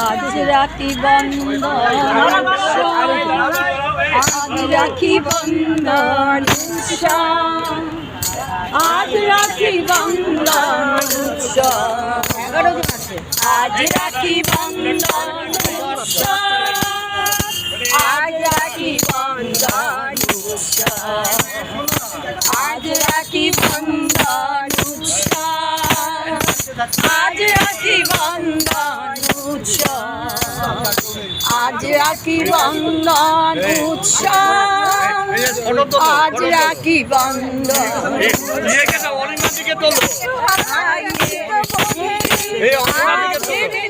আজ রাতি বন্ধ আজ রাখি বন্ধ আজ রাখি বন্ধ আজ রাখি বন্ধ আজ রাখি বন্ধ আজ রাখি বন্ধ আজ রাখি বন্ধন উৎসব আজ রাখি বন্ধন উৎসব আজ রাখি বন্ধন আজকের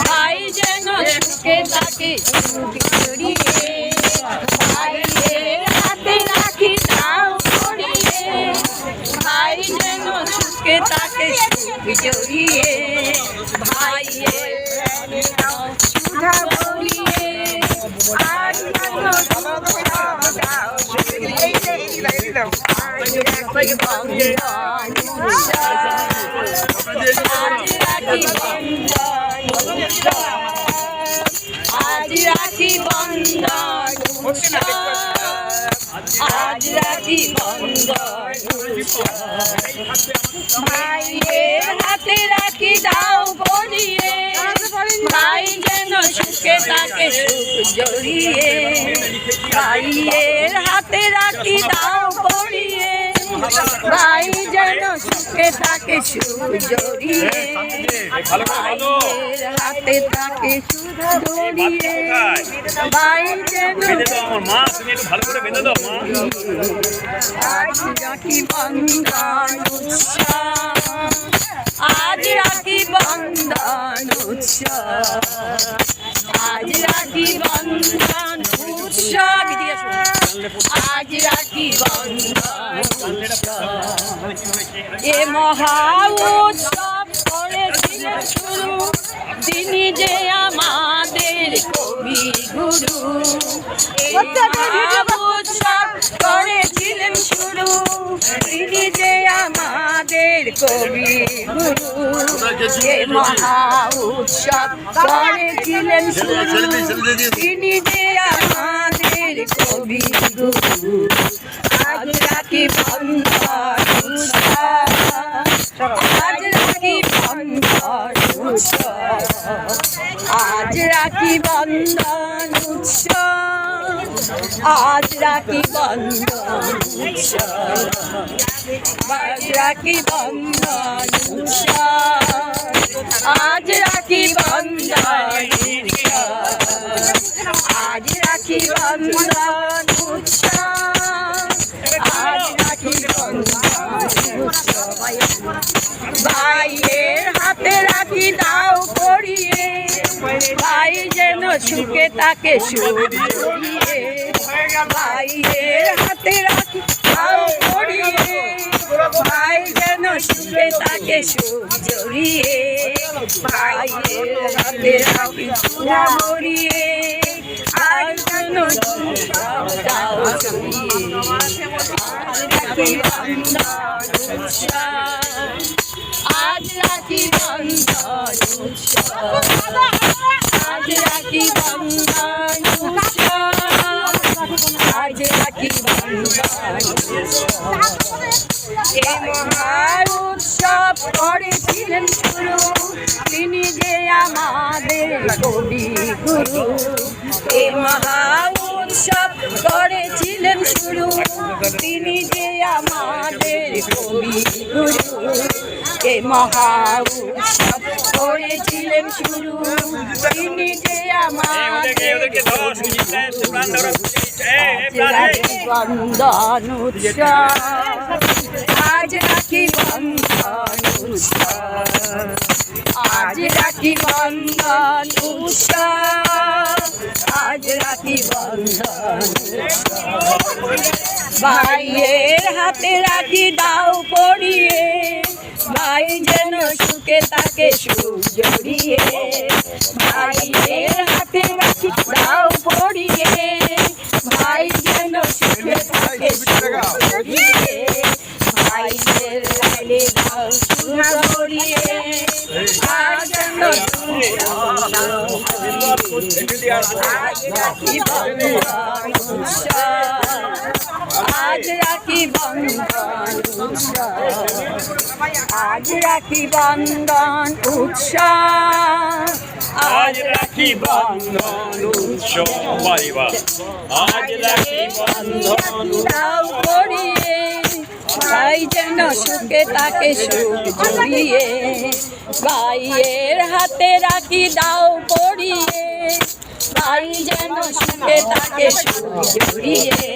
ভাই যেন তাকে তাকে রাখি আজ রাখি বন্ধন ভাইয়ের হাতে রাখি দাও বলিয়ে ভাই যেন সুখে তাকে সুখ জড়িয়ে। ভাইয়ের হাতে রাখি দাও ভাই যেন সুখে থাকে হাতে থাকে সুজড়িয়ে ভাই যেন আজ রাখি বন্ধন আজ রাখি বন্ধন আজ রাখি বন্ধন উৎসব। এ মহা উৎসব করেছিলেন শুরু, তিনি যে আমাদের কবি গুরু উৎসব করেছিলেন শুরু, তিনি যে আমাদের কবি গুরু এ মহা উৎসব করেছিলেন শুরু, তিনি যে আমাদের কবি গুরু আজ রাখি বন্ধন উৎসব আজ রাখি বন্ধন উৎসব আজ রাখি বন্ধন আজ রাখি বন্ধন আজ রাখি বন্ধন আজ রাখি বন্ধন আজ রাখি বন্ধন রাখি দাও করিয়ে ভাই যেন সুখে তাকে জড়িয়ে ভাইয়ের হাতে রাখি, দাও করিয়ে ভাই যেন সুখে তাকে জড়িয়ে ভাইয়ের হাতে রাখি মরিয়ে, আর যেন দাও উৎসব আজ রাখি বন্ধন উৎসব। আজ রাখি বন্ধন উৎসব। আজ রাখি বন্ধন উৎসব। এ মহান উৎসব করেছিলেন শুরু তিনি যে আমাদের কবি গুরু। এ মহা উৎসব উৎসব করেছিলেন শুরু তিনি যে আমাদের কবি গুরু। এ মহা করেছিলেন শুরু তিনি যে এই প্রাণ উৎসব আজ রাখি বন্ধন উৎসব। আজ রাখি বন্ধন উৎসব। আজ রাখি বন্ধন। ভাইয়ের হাতে রাখি দাও পড়িয়ে ভাই যেন সুখে তাকে সুখ জড়িয়ে ভাইয়ের হাতে রাখি দাও পড়িয়ে, ভাই যেন সুখে তাকে আজ রাখি বন্ধন আজ রাখি বন্ধন উৎসব। আজ রাখি বন্ধন উৎসব আজ রাখি বন্ধন দাও পড়িয়ে ভাই যেন সুখে তাকে সুখ জড়িয়ে ভাইয়ের হাতে রাখি দাও পড়িয়ে ভাই যেন সুখে তাকে সুখ জড়িয়ে